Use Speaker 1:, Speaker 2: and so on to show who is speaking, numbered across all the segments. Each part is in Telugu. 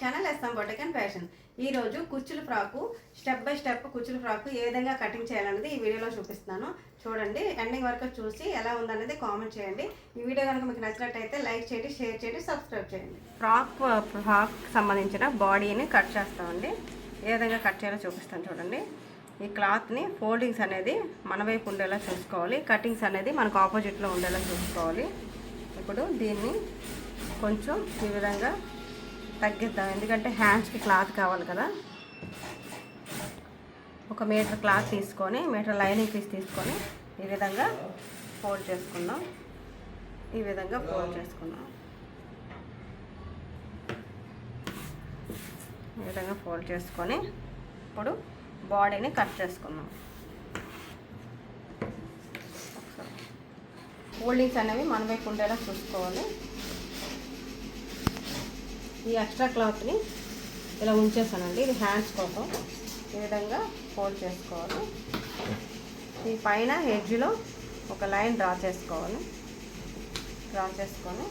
Speaker 1: Channel SM boutique and fashion ఈరోజు కుచ్చుల ఫ్రాకు స్టెప్ బై స్టెప్ కుచ్చుల ఫ్రాకు ఏ విధంగా కటింగ్ చేయాలనేది ఈ వీడియోలో చూపిస్తున్నాను. చూడండి ఎండింగ్ వరకు చూసి ఎలా ఉందనేది కామెంట్ చేయండి. ఈ వీడియో కనుక మీకు నచ్చినట్టయితే లైక్ చేయండి షేర్ చేయండి సబ్స్క్రైబ్ చేయండి. ఫ్రాక్ ఫ్రాక్ uh, సంబంధించిన బాడీని కట్ చేస్తామండి. ఏ విధంగా కట్ చేయాలో చూపిస్తాను చూడండి. ఈ క్లాత్ని ఫోల్డింగ్స్ అనేది మన వైపు ఉండేలా చూసుకోవాలి. కటింగ్స్ అనేది మనకు ఆపోజిట్లో ఉండేలా చూసుకోవాలి. ఇప్పుడు దీన్ని కొంచెం ఈ విధంగా తగ్గిద్దాం. ఎందుకంటే హ్యాండ్స్కి క్లాత్ కావాలి కదా. ఒక మీటర్ క్లాత్ తీసుకొని మీటర్ లైనింగ్ పీస్ తీసుకొని ఈ విధంగా ఫోల్డ్ చేసుకుందాం. ఈ విధంగా ఫోల్డ్ చేసుకుందాం. ఈ విధంగా ఫోల్డ్ చేసుకొని ఇప్పుడు బాడీని కట్ చేసుకుందాం. ఫోల్డింగ్స్ అనేవి మన వైపు ఉండేలా చూసుకోవాలి. ఈ ఎక్స్ట్రా క్లాత్ని ఇలా ఉంచేసానండి. ఇది హ్యాండ్స్ కోసం ఈ విధంగా ఫోల్డ్ చేసుకోవాలి. ఈ పైన ఎడ్జ్లో ఒక లైన్ డ్రా చేసుకోవాలి. డ్రా చేసుకొని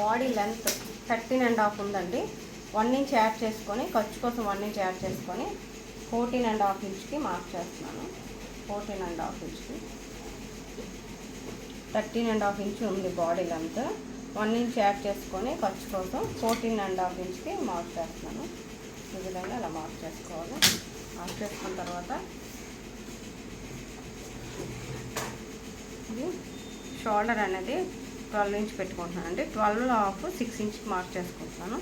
Speaker 1: body length thirteen and half ఉందండి. వన్ ఇంచ్ యాడ్ చేసుకొని ఖర్చు కోసం వన్ ఇంచ్ యాడ్ చేసుకొని ఫోర్టీన్ అండ్ హాఫ్ ఇంచ్కి మార్క్ చేస్తున్నాను. ఫోర్టీన్ అండ్ హాఫ్ ఇంచ్కి థర్టీన్ అండ్ హాఫ్ ఇంచ్ ఉంది body length one inch add చేసుకొని ఖర్చు కోసం ఫోర్టీన్ అండ్ హాఫ్ ఇంచ్కి మార్క్ చేస్తున్నాను. ఈ విధంగా అలా మార్క్ చేసుకోవాలి. మార్క్ చేసుకున్న తర్వాత ఇది షోల్డర్ అనేది ట్వెల్వ్ ఇంచ్ పెట్టుకుంటున్నాను అండి. ట్వెల్వ్ హాఫ్ సిక్స్ ఇంచ్కి మార్క్ చేసుకుంటున్నాను.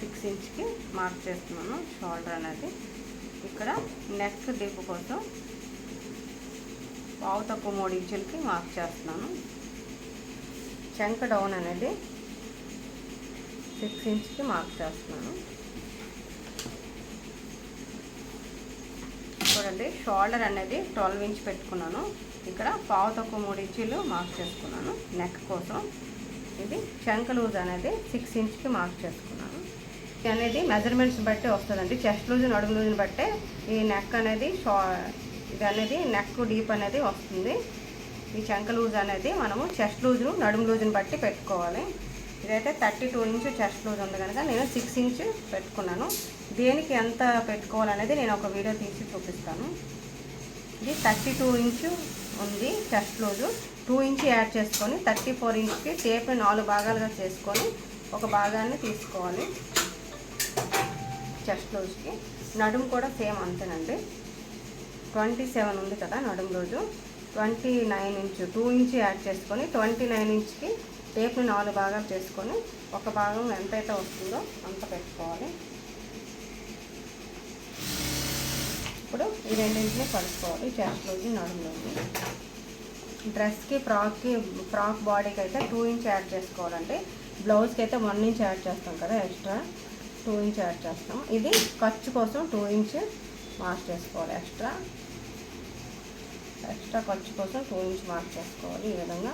Speaker 1: సిక్స్ ఇంచ్కి మార్క్ చేస్తున్నాను షోల్డర్ అనేది. ఇక్కడ నెక్ డిప్ కోసం పావు తక్కువ మూడు ఇంచులకి మార్క్ చేస్తున్నాను. చంక డౌన్ అనేది సిక్స్ ఇంచ్కి మార్క్ చేస్తున్నాను. చూడండి షోల్డర్ అనేది ట్వెల్వ్ ఇంచ్ పెట్టుకున్నాను. ఇక్కడ పావు తక్కువ మూడు ఇంచులు మార్క్ చేసుకున్నాను. నెక్ కోసం ఇది చంక లూజ్ అనేది సిక్స్ ఇంచ్కి మార్క్ చేసుకున్నాను. ఇది అనేది మెజర్మెంట్స్ బట్టి వస్తుందండి. చెస్ట్ లూజ్ నడుము లూజ్ని బట్టే ఈ నెక్ అనేది షా ఇది అనేది నెక్ డీప్ అనేది వస్తుంది. ఈ చంక లూజ్ అనేది మనము చెస్ట్ లూజ్ను నడుము లూజ్ని బట్టి పెట్టుకోవాలి. ఇదైతే thirty two inch chest loose ఉంది కనుక నేను సిక్స్ ఇంచ్ పెట్టుకున్నాను. దేనికి ఎంత పెట్టుకోవాలనేది నేను ఒక వీడియో తీసి చూపిస్తాను. ఇది థర్టీ టూ ఇంచ్ ఉంది chest loose. Two inch add చేసుకొని థర్టీ ఫోర్ ఇంచ్కి టేప్ నాలుగు భాగాలుగా చేసుకొని ఒక భాగాన్ని తీసుకోవాలి చెస్ట్ లూజ్కి. నడుము కూడా సేమ్ అంతేనండి. ట్వంటీ సెవెన్ ఉంది కదా నడుము రోజు twenty nine inch two inch add చేసుకొని ట్వంటీ నైన్ ఇంచ్కి టేప్ని నాలుగు భాగాలు చేసుకొని ఒక భాగం ఎంతైతే వస్తుందో అంత పెట్టుకోవాలి. ఇప్పుడు ఈ రెండింటిని కలుపుకోవాలి చెస్ట్ రోజు రోజు డ్రెస్కి ఫ్రాక్కి ఫ్రాక్ బాడీకి అయితే టూ ఇంచ్ యాడ్ చేసుకోవాలండి. బ్లౌజ్కి అయితే వన్ ఇంచ్ యాడ్ చేస్తాం కదా ఎక్స్ట్రా టూ ఇంచ్ యాడ్ చేస్తాం. ఇది ఖర్చు కోసం టూ ఇంచ్ మార్క్ చేసుకోవాలి ఎక్స్ట్రా. ఎక్స్ట్రా ఖర్చు కోసం టూ ఇంచ్ మార్క్ చేసుకోవాలి ఈ విధంగా.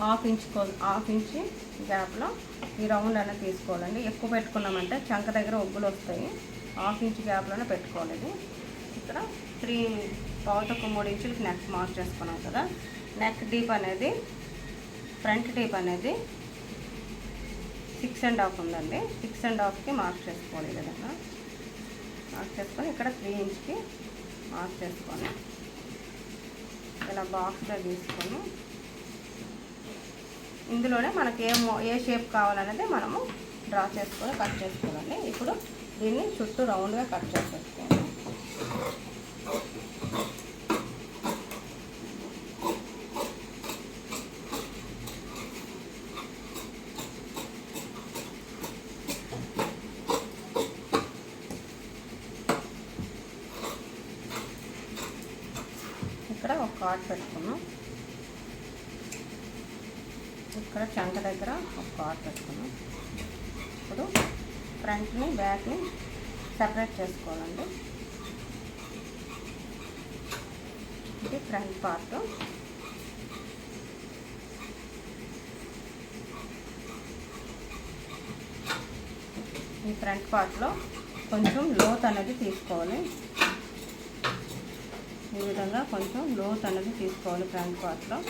Speaker 1: హాఫ్ ఇంచ్ హాఫ్ ఇంచ్ గ్యాప్లో ఈ రౌండ్ అనేది తీసుకోవాలండి. ఎక్కువ పెట్టుకున్నామంటే చంక దగ్గర ఒగ్గులు వస్తాయి. హాఫ్ ఇంచ్ గ్యాప్లోనే పెట్టుకోవాలి ఇది. ఇక్కడ త్రీ పావు ఒక మూడు ఇంచులకి నెక్ మార్క్ చేసుకున్నాం కదా. నెక్ డీప్ అనేది ఫ్రంట్ డీప్ అనేది సిక్స్ అండ్ హాఫ్ ఉందండి. సిక్స్ అండ్ హాఫ్కి మార్క్ చేసుకోవాలి ఈ విధంగా. మార్క్ చేసుకొని ఇక్కడ త్రీ ఇంచ్కి మార్క్ చేసుకొని ఇలా బాక్స్లో తీసుకొని ఇందులోనే మనకి ఏ ఏ షేప్ కావాలనేది మనము డ్రా చేసుకొని కట్ చేసుకోవాలండి. ఇప్పుడు దీన్ని చుట్టూ రౌండ్గా కట్ చేసేసుకోవాలి ఇక్కడ ఒక కార్డ్ పెట్టుకున్నాం ఇక్కడ చంక దగ్గర ఒక కార్డ్ పెట్టుకున్నాం ఇప్పుడు ఫ్రంట్ని బ్యాక్ని సపరేట్ చేసుకోవాలండి. ఇది ఫ్రంట్ పార్ట్. ఈ ఫ్రంట్ పార్ట్లో కొంచెం లోత్ అనేది తీసుకోవాలి. ఈ విధంగా కొంచెం లోత్ అనేది తీసుకోవాలి ఫ్రంట్ పార్ట్లో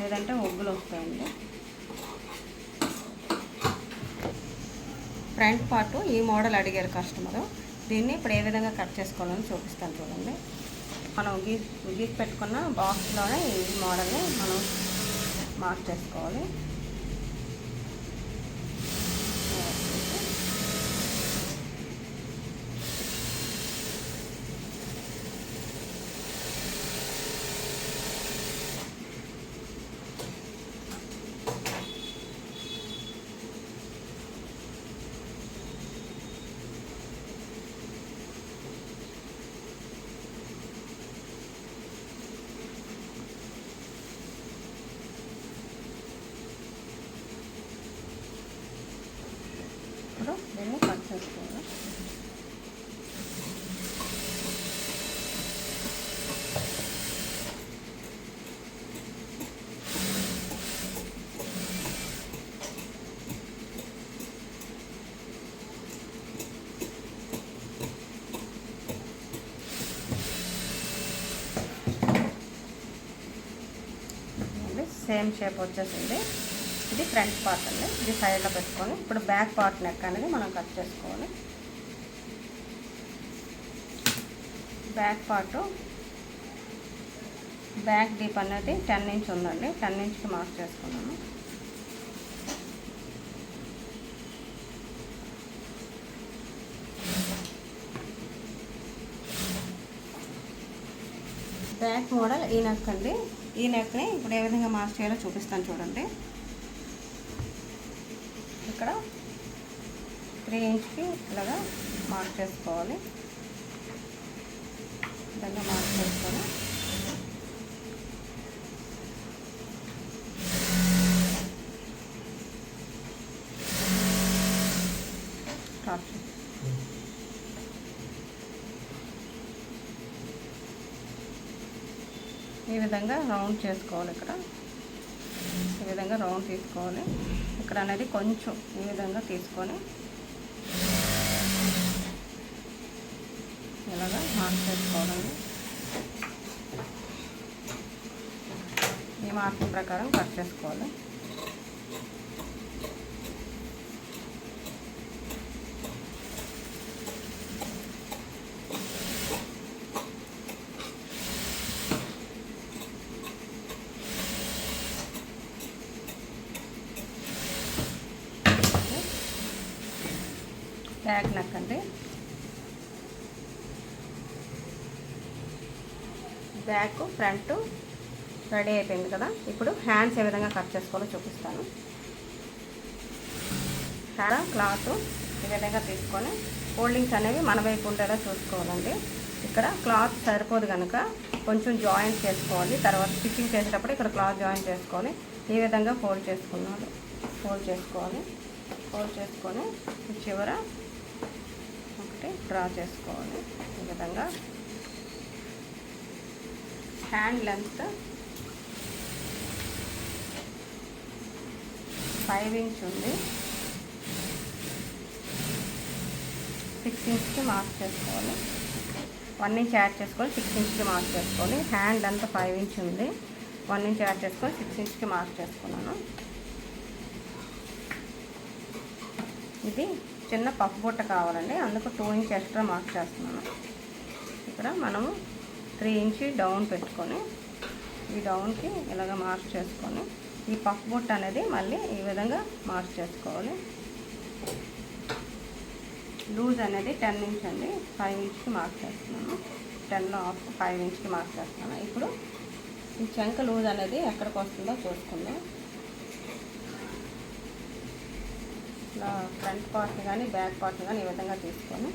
Speaker 1: లేదంటే ఒగ్గులు వస్తాయండి. ఫ్రంట్ పార్ట్ ఈ మోడల్ అడిగారు కస్టమరు. దీన్ని ఇప్పుడు ఏ విధంగా కట్ చేసుకోవాలని చూపిస్తాను చూడండి. మనం గీ గీసి పెట్టుకున్న బాక్స్లోనే ఈ మోడల్ని మనం మార్క్ చేసుకోవాలి ఇప్పుడు దీన్ని కట్ చేసుకోవాలి సేమ్ షేప్ వచ్చేసింది. ఇది ఫ్రంట్ పార్ట్ అండి. ఇది సైడ్లో పెట్టుకొని ఇప్పుడు బ్యాక్ పార్ట్ నెక్ అనేది మనం కట్ చేసుకోవాలి. బ్యాక్ పార్ట్ బ్యాక్ డీప్ అనేది టెన్ ఇంచ్ ఉందండి. టెన్ ఇంచ్కి మార్క్ చేసుకున్నాను బ్యాక్ మోడల్ ఈ నెక్ అండి. ఈ నెక్ని ఇప్పుడు ఏ విధంగా మార్క్ చేయాలో చూపిస్తాను చూడండి. ఇక్కడ త్రీ ఇంచ్కి ఇలాగా మార్క్ చేసుకోవాలి. విధంగా మార్క్ చేసుకొని విధంగా రౌండ్ చేసుకోవాలి ఇక్కడ. ఈ విధంగా రౌండ్ తీసుకోవాలి. ఇక్కడ అనేది కొంచెం ఈ విధంగా తీసుకొని ఇలాగా మార్క్ చేసుకోవాలండి ఈ మార్క్ ప్రకారం కట్ చేసుకోవాలి బ్యాక్ నెక్ అండి బ్యాక్ ఫ్రంట్ రెడీ అయిపోయింది కదా. ఇప్పుడు హ్యాండ్స్ ఏ విధంగా కట్ చేసుకోవాలో చూపిస్తాను. హ్యాండ్ క్లాత్ ఈ విధంగా తీసుకొని ఫోల్డింగ్స్ అనేవి మన వైపు ఉండేలా చూసుకోవాలండి. ఇక్కడ క్లాత్ సరిపోదు కనుక కొంచెం జాయింట్ చేసుకోవాలి. తర్వాత స్టిచ్చింగ్ చేసేటప్పుడు ఇక్కడ క్లాత్ జాయిన్ చేసుకోవాలి ఈ విధంగా ఫోల్డ్ చేసుకున్నాను. ఫోల్డ్ చేసుకోవాలి. ఫోల్డ్ చేసుకొని చివర ఒకటి డ్రా చేసుకోవాలి. ఈ విధంగా హ్యాండ్ లెంత్ ఫైవ్ ఇంచ్ ఉంది. సిక్స్ ఇంచ్కి మార్క్ చేసుకోవాలి. వన్ ఇంచ్ యాడ్ చేసుకోవాలి సిక్స్ ఇంచ్కి మార్క్ చేసుకోవాలి. హ్యాండ్ అంతా ఫైవ్ ఇంచ్ ఉంది. వన్ ఇంచ్ యాడ్ చేసుకొని సిక్స్ ఇంచ్కి మార్క్ చేసుకున్నాను. ఇది చిన్న పప్పు బుట్ట కావాలండి. అందుకు టూ ఇంచ్ ఎక్స్ట్రా మార్క్ చేస్తున్నాను. ఇక్కడ మనము త్రీ ఇంచి డౌన్ పెట్టుకొని ఈ డౌన్కి ఇలాగ మార్క్ చేసుకొని ఈ పఫ్ బుట్ట అనేది మళ్ళీ ఈ విధంగా మార్క్ చేసుకోవాలి. లూజ్ అనేది టెన్ ఇంచ్ అండి ఫైవ్ ఇంచ్కి మార్క్ చేస్తున్నాను. టెన్లో ఆఫ్ ఫైవ్ ఇంచ్కి మార్క్ చేస్తున్నాను. ఇప్పుడు ఈ చెంక లూజ్ అనేది ఎక్కడికి వస్తుందో చూసుకుందాం. ఇలా ఫ్రంట్ పార్ట్ కానీ బ్యాక్ పార్ట్ కానీ ఈ విధంగా తీసుకొని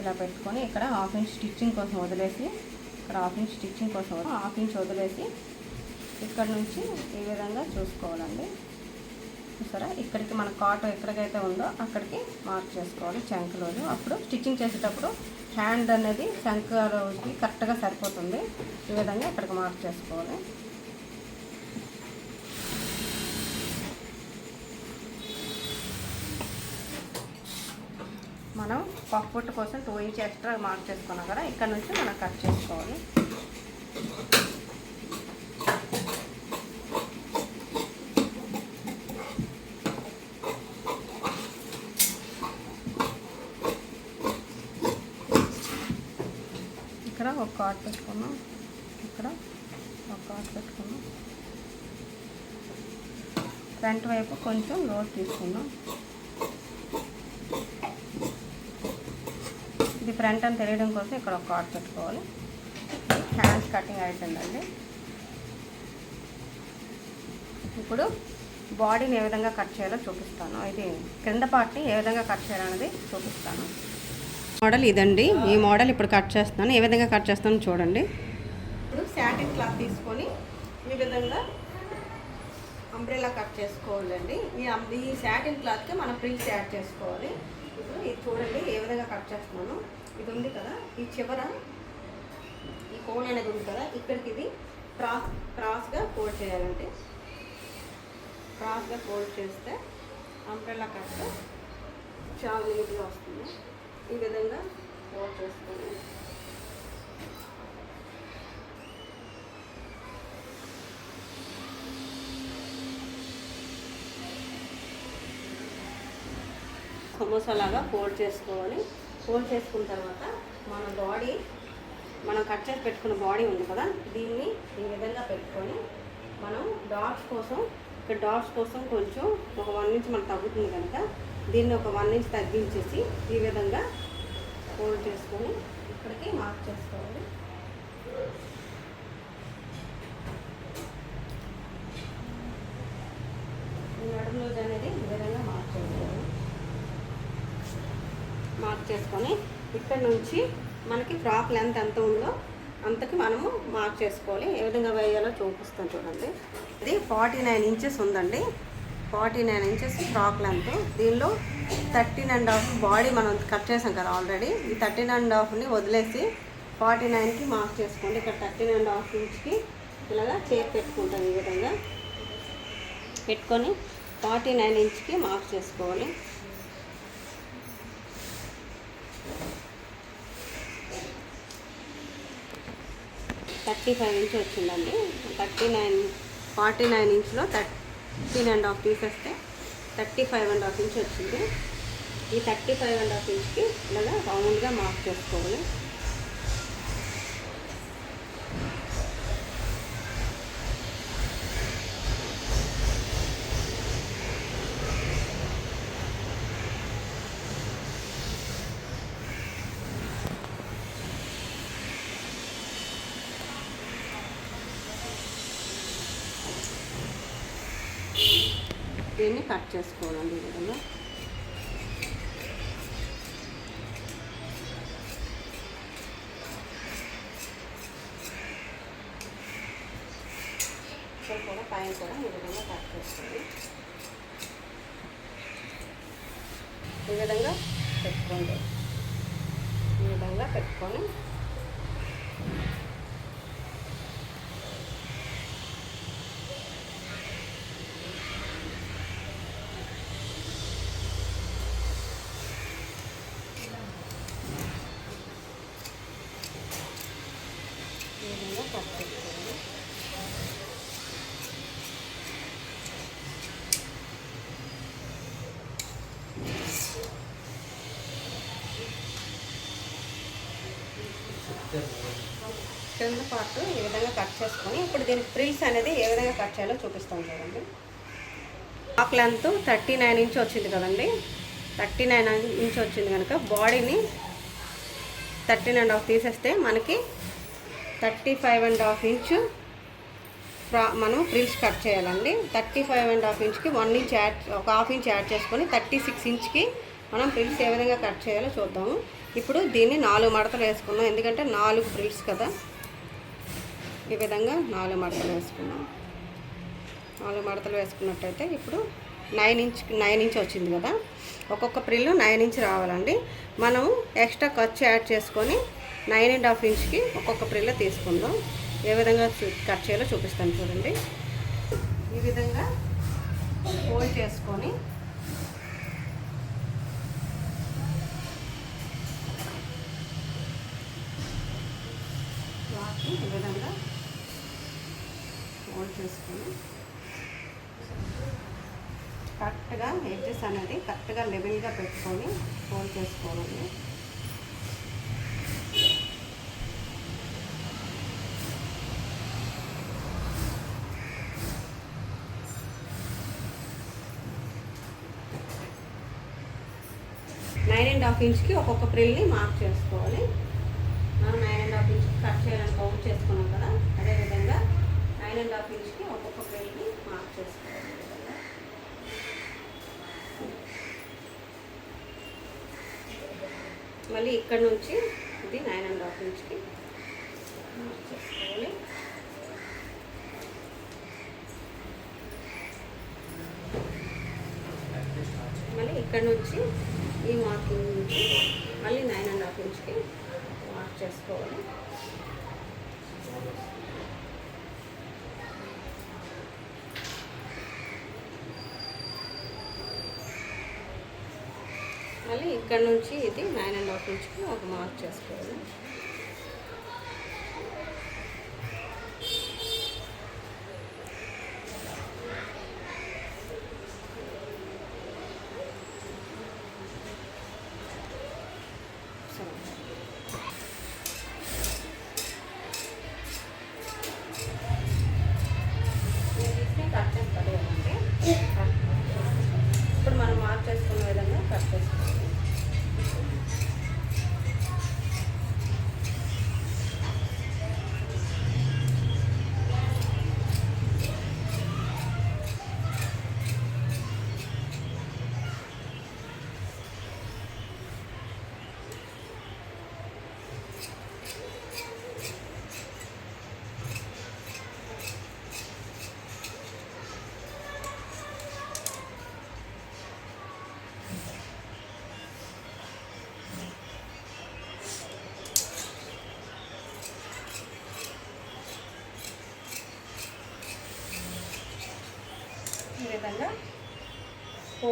Speaker 1: ఇలా పెట్టుకొని ఇక్కడ హాఫ్ ఇంచ్ స్టిచ్చింగ్ కోసం వదిలేసి ఇక్కడ హాఫ్ ఇంచ్ స్టిచ్చింగ్ కోసం హాఫ్ ఇంచ్ వదిలేసి ఇక్కడ నుంచి ఈ విధంగా చూసుకోవాలండి. చూసారా? ఇక్కడికి మన కాట్ ఎక్కడికైతే ఉందో అక్కడికి మార్క్ చేసుకోవాలి చంకలోజు అప్పుడు స్టిచ్చింగ్ చేసేటప్పుడు హ్యాండ్ అనేది చంకలోకి కరెక్ట్గా సరిపోతుంది. ఈ విధంగా ఇక్కడికి మార్క్ చేసుకోవాలి. మనం పప్పుట్టు కోసం టూ ఇంచ్ ఎక్స్ట్రా మార్క్ చేసుకున్నాం కదా ఇక్కడ నుంచి మనం కట్ చేసుకోవాలి. ఇక్కడ ఒక కార్డ్ పెట్టుకున్నాం ఇక్కడ ఒక కార్డ్ పెట్టుకున్నాం ఫ్రంట్ వైపు కొంచెం లోడ్ తీసుకున్నాం ఫ్రంట్ అని తెలియడం కోసం ఇక్కడ ఒక కార్డ్ పెట్టుకోవాలి. హ్యాండ్స్ కటింగ్ అవుతుందండి ఇప్పుడు బాడీని ఏ విధంగా కట్ చేయాలో చూపిస్తాను. ఇది క్రింద పార్ట్ని ఏ విధంగా కట్ చేయాలనేది చూపిస్తాను. మోడల్ ఇదండి. ఈ మోడల్ ఇప్పుడు కట్ చేస్తున్నాను. ఏ విధంగా కట్ చేస్తాను చూడండి. ఇప్పుడు శాటిన్ క్లాత్ తీసుకొని ఈ విధంగా అంబ్రెలా కట్ చేసుకోవాలండి. ఈ ఈ శాటిన్ క్లాత్కి మనం ప్రిల్స్ యాడ్ చేసుకోవాలి. ఇప్పుడు ఇది చూడండి ఏ విధంగా కట్ చేస్తున్నాను. ఇది ఉంది కదా ఈ చివర ఈ కోన్ అనేది ఉంది కదా ఇక్కడికి ఇది క్రాస్ క్రాస్గా ఫోల్డ్ చేయాలంటే. క్రాస్గా ఫోల్డ్ చేస్తే అంబ్రెల్లా కట్ చాలా నీట్గా వస్తుంది. ఈ విధంగా ఫోల్డ్ చేసుకొని సమోసా లాగా ఫోల్డ్ చేసుకోవాలి. ఫోల్డ్ చేసుకున్న తర్వాత మన బాడీ మనం కట్ చేసి పెట్టుకున్న బాడీ ఉంది కదా దీన్ని ఈ విధంగా పెట్టుకొని మనం డాట్స్ కోసం ఇక్కడ డాట్స్ కోసం కొంచెం ఒక వన్ ఇంచ్ మనకు తగ్గుతుంది కనుక దీన్ని ఒక వన్ ఇంచ్ తగ్గించేసి ఈ విధంగా ఫోల్డ్ చేసుకొని ఇక్కడికి మార్క్ చేసుకోవాలి. నడుము అనేది ఈ విధంగా మార్క్ చేసుకోవాలి మార్క్ చేసుకొని ఇక్కడ నుంచి మనకి ఫ్రాక్ లెంత్ ఎంత ఉందో అంతకి మనము మార్క్ చేసుకోవాలి. ఏ విధంగా వేయాలో చూపిస్తాను చూడండి. ఇది ఫార్టీ నైన్ ఇంచెస్ ఉందండి. Forty nine inches frock length దీనిలో థర్టీన్ అండ్ హాఫ్ బాడీ మనం కట్ చేసాం కదా ఆల్రెడీ. ఈ థర్టీన్ అండ్ హాఫ్ని వదిలేసి ఫార్టీ నైన్కి మార్క్ చేసుకోండి. ఇక్కడ థర్టీన్ అండ్ హాఫ్ ఇంచ్కి ఇలాగా చేతి పెట్టుకుంటాం ఈ విధంగా. పెట్టుకొని ఫార్టీ నైన్ ఇంచ్కి మార్క్ చేసుకోవాలి. థర్టీ ఫైవ్ ఇంచ్ వచ్చిందండి. థర్టీ నైన్ ఫార్టీ నైన్ ఇంచ్లో థర్టీన్ అండ్ హాఫ్ తీసేస్తే thirty five and half inch వచ్చింది. ఈ థర్టీ ఫైవ్ అండ్ హాఫ్ ఇంచ్కి ఇలాగా రౌండ్గా మార్క్ చేసుకోవాలి. దీన్ని కట్ చేసుకోవాలండి ఈ విధంగా కూడా పైన కూడా ఈ విధంగా కట్ చేసుకోండి. ఈ విధంగా పెట్టుకోండి. ఈ విధంగా పెట్టుకొని ఈ విధంగా కట్ చేసుకోండి కింద పార్ట్ ఈ విధంగా కట్ చేసుకొని ఇప్పుడు దీనికి ఫ్రిల్స్ అనేది ఏ విధంగా కట్ చేయాలో చూపిస్తాం చూడండి. Top length thirty nine inch వచ్చింది కదండి. థర్టీ నైన్ ఇంచ్ వచ్చింది కనుక బాడీని థర్టీన్ అండ్ హాఫ్ తీసేస్తే మనకి thirty five and half inch ఫ్రా మనం ఫ్రిల్స్ కట్ చేయాలండి. థర్టీ ఫైవ్ అండ్ హాఫ్ ఇంచ్కి వన్ ఇంచ్ యాడ్ ఒక హాఫ్ ఇంచ్ యాడ్ చేసుకొని థర్టీ సిక్స్ ఇంచ్కి మనం ఫ్రిల్స్ ఏ విధంగా కట్ చేయాలో చూద్దాము. ఇప్పుడు దీన్ని నాలుగు మడతలు వేసుకున్నాం. ఎందుకంటే నాలుగు ఫ్రిల్స్ కదా. ఈ విధంగా నాలుగు మడతలు వేసుకున్నాం. నాలుగు మడతలు వేసుకున్నట్టయితే ఇప్పుడు నైన్ ఇంచ్ నైన్ ఇంచ్ వచ్చింది కదా. ఒక్కొక్క ప్రిల్లు నైన్ ఇంచ్ రావాలండి. మనం ఎక్స్ట్రా ఖర్చు యాడ్ చేసుకొని నైన్ అండ్ హాఫ్ ఇంచ్కి ఒక్కొక్క ప్రిల్లు తీసుకుందాం. ఏ విధంగా కట్ చేయాలో చూపిస్తాను చూడండి. ఈ విధంగా ఫోల్డ్ చేసుకొని ఈ విధంగా చేసుకుని కరెక్ట్గా ఎడ్జెస్ అనేది కరెక్ట్గా లెవెల్గా పెట్టుకొని ఫోల్డ్ చేసుకోవాలి. నైన్ అండ్ హాఫ్ ఇంచ్కి ఒక్కొక్క ప్రిల్ని మార్క్ చేసుకోవాలి. మనం నైన్ అండ్ హాఫ్ ఇంచ్కి కట్ చేయడానికి కౌంట్ చేసుకున్నాం కదా అదేవిధంగా నైన్ అండ్ హాఫ్ ఇంచ్కి ఒక్కొక్క ప్లేట్ని మార్క్ చేసుకోవాలి. మళ్ళీ ఇక్కడ నుంచి ఇది నైన్ అండ్ హాఫ్ ఇంచ్కి మార్క్ చేసుకోవాలి. మళ్ళీ ఇక్కడ నుంచి ఈ మార్కింగ్ నుంచి మళ్ళీ నైన్ అండ్ హాఫ్ ఇంచ్కి మార్క్ చేసుకోవాలి. మళ్ళీ ఇక్కడ నుంచి ఇది నైన్ అండ్ హాఫ్ ఇంచ్కి ఒక మార్క్ చేసుకోవాలి.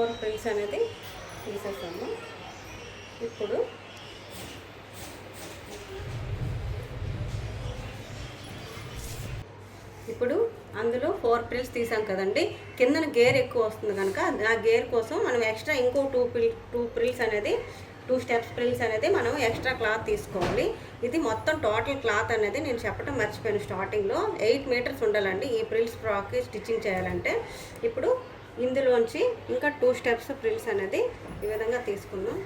Speaker 1: ఫోర్ ప్రిల్స్ అనేది తీసేసాము. ఇప్పుడు ఇప్పుడు అందులో ఫోర్ ప్రిల్స్ తీసాం కదండి. కిందన గేర్ ఎక్కువ వస్తుంది కనుక ఆ గేర్ కోసం మనం ఎక్స్ట్రా ఇంకో టూ ప్రిల్ టూ ప్రిల్స్ అనేది టూ స్టెప్స్ ప్రిల్స్ అనేది మనం ఎక్స్ట్రా క్లాత్ తీసుకోవాలి. ఇది మొత్తం టోటల్ క్లాత్ అనేది నేను చెప్పడం మర్చిపోయాను స్టార్టింగ్లో. ఎయిట్ మీటర్స్ ఉండాలండి ఈ ప్రిల్స్ ఫ్రాక్కి స్టిచ్చింగ్ చేయాలంటే. ఇప్పుడు ఇందులోంచి ఇంకా టూ స్టెప్స్ ప్రిల్స్ అనేది ఈ విధంగా తీసుకుందాం.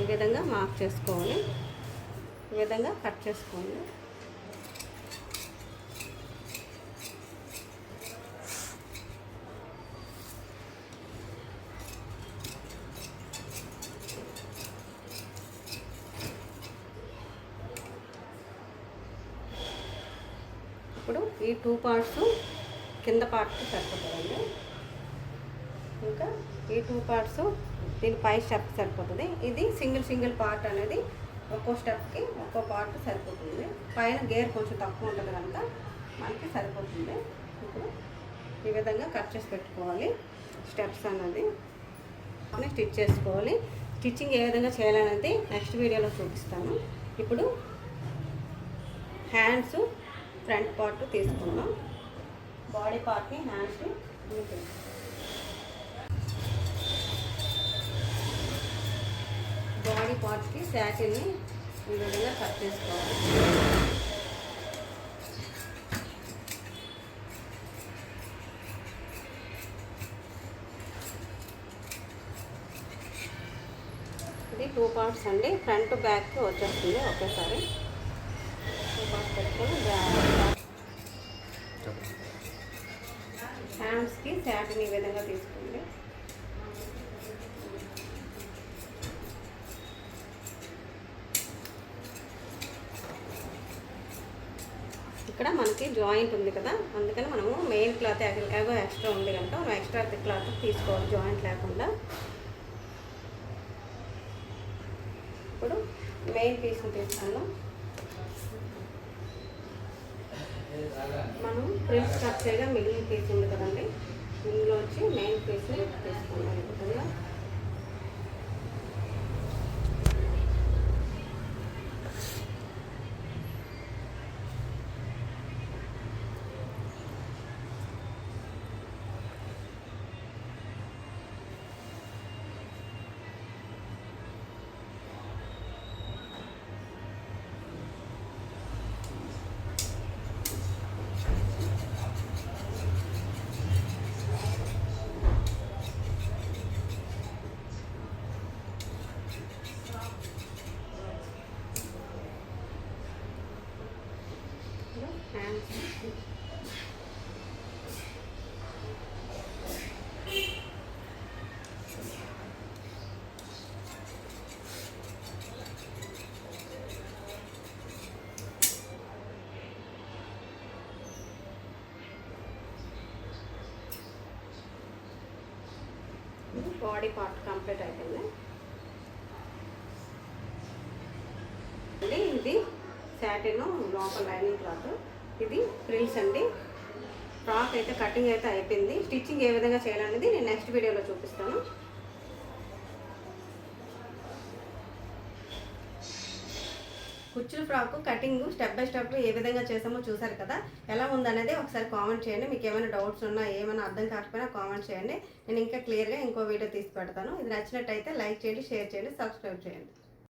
Speaker 1: ఈ విధంగా మార్క్ చేసుకోవాలి. ఈ విధంగా కట్ చేసుకోండి ఇప్పుడు ఈ టూ పార్ట్స్ కింద పార్ట్ సరిపోతుందండి. ఇంకా ఈ టూ పార్ట్స్ దీని పై స్టెప్ సరిపోతుంది. ఇది సింగిల్ సింగిల్ పార్ట్ అనేది ఒక్కో స్టెప్కి ఒక్కో పార్ట్ సరిపోతుంది. పైన గేర్ కొంచెం తక్కువ ఉంటుంది కనుక మనకి సరిపోతుంది. ఇప్పుడు ఈ విధంగా కట్ చేసి పెట్టుకోవాలి. స్టెప్స్ అన్నది స్టిచ్ చేసుకోవాలి. స్టిచ్చింగ్ ఏ విధంగా చేయాలనేది నెక్స్ట్ వీడియోలో చూపిస్తాను. ఇప్పుడు హ్యాండ్స్ ఫ్రంట్ పార్ట్ తీసుకుందాం. బాడీ పార్ట్ని హ్యాండ్స్ బాడీ పార్ట్కి శాటిల్ని ఈ విధంగా కట్ చేసుకోవాలి. ఇది టూ పార్ట్స్ అండి. ఫ్రంట్ బ్యాక్ వచ్చేస్తుంది ఒకేసారి. పార్ట్స్ పెట్టుకొని హ్యాండ్స్కి ఈ విధంగా తీసుకోండి. ఇక్కడ మనకి జాయింట్ ఉంది కదా అందుకని మనము మెయిన్ క్లాత్ ఏగో ఎక్స్ట్రా ఉంది కనుక మనం ఎక్స్ట్రా క్లాత్ తీసుకోవాలి జాయింట్ లేకుండా. ఇప్పుడు మెయిన్ పీస్ని తీసుకున్నాం మనం ప్రిల్స్ స్ట్రక్చర్గా మిగిలిన పీస్ ఉంది కదండి ఇందులో వచ్చి మెయిన్ పీస్ని తీసుకున్నాం ఈ బాడీ పార్ట్ కంప్లీట్ అయిపోయింది. ఇది శాటిన్ లోపల లైనింగ్ క్లాత్ ఇది ఫ్రిల్స్ అండి. ఫ్రాక్ అయితే కటింగ్ అయితే అయిపోయింది. స్టిచ్చింగ్ ఏ విధంగా చేయాలనేది నేను నెక్స్ట్ వీడియోలో చూపిస్తాను. కుచ్చుల frock cutting step by step ఏ విధంగా చేసామో చూసారు కదా? ఎలా ఉందనేది ఒకసారి కామెంట్ చేయండి. మీకు ఏమైనా డౌట్స్ ఉన్నా ఏమైనా అర్థం కాకపోయినా కామెంట్ చేయండి. నేను ఇంకా క్లియర్గా ఇంకో వీడియో తీసి పెడతాను. ఇది నచ్చినట్టయితే లైక్ చేయండి షేర్ చేయండి సబ్స్క్రైబ్ చేయండి.